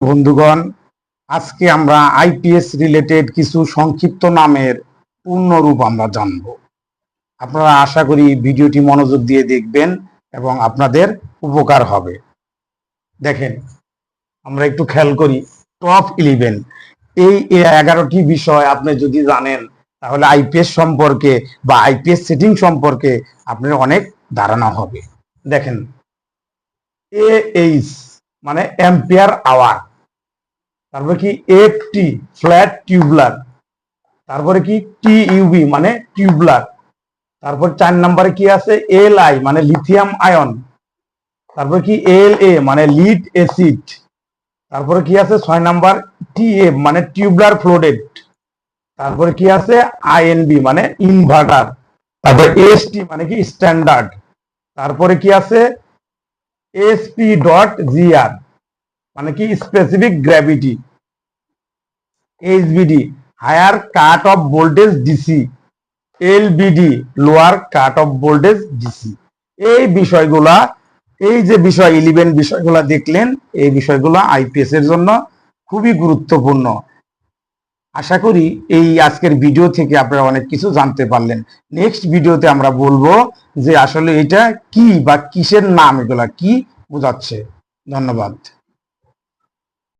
বন্ধুগণ, আজকে আমরা আইপিএস রিলেটেড কিছু সংক্ষিপ্ত নামের পূর্ণ রূপ আমরা জানব। আপনারা আশা করি ভিডিওটি মনোযোগ দিয়ে দেখবেন এবং আপনাদের উপকার হবে। দেখেন, আমরা একটু খেয়াল করি টপ ইলেভেন এই এগারোটি বিষয় আপনি যদি জানেন, তাহলে আইপিএস সম্পর্কে বা আইপিএস সেটিং সম্পর্কে আপনার অনেক ধারণা হবে। দেখেন এ এইচ মানে অ্যাম্পিয়ার আওয়ার তারপরে কি এফটি ফ্ল্যাট টিউবলার তারপরে কি টি ইউবি মানে টিউবলার তারপর চার নম্বরে কি আছে? এল আই মানে লিথিয়াম আয়ন তারপরে কি এল এ মানে লিড অ্যাসিড তারপরে কি আছে? ছয় নাম্বার টি এফ মানে টিউবলার ফ্লোডেড তারপরে কি আছে? আইএনবি মানে ইনভার্টার তারপরে এসটি মানে কি স্ট্যান্ডার্ড তারপরে কি আছে? এসপি ডট জিআর মানে কি? Specific gravity HBD higher cut off voltage DC LBD lower cut off voltage DC এই বিষয়গুলা, এই যে বিষয় ইলিভেন বিষয়গুলা দেখলেন, এই বিষয়গুলো আইপিএস এর জন্য খুবই গুরুত্বপূর্ণ। আশা করি এই আজকের ভিডিও থেকে আপনারা অনেক কিছু জানতে পারলেন। নেক্সট ভিডিওতে আমরা বলব যে আসলে এটা কি বা কিসের নাম এগুলা, কি বোঝাচ্ছে। ধন্যবাদ।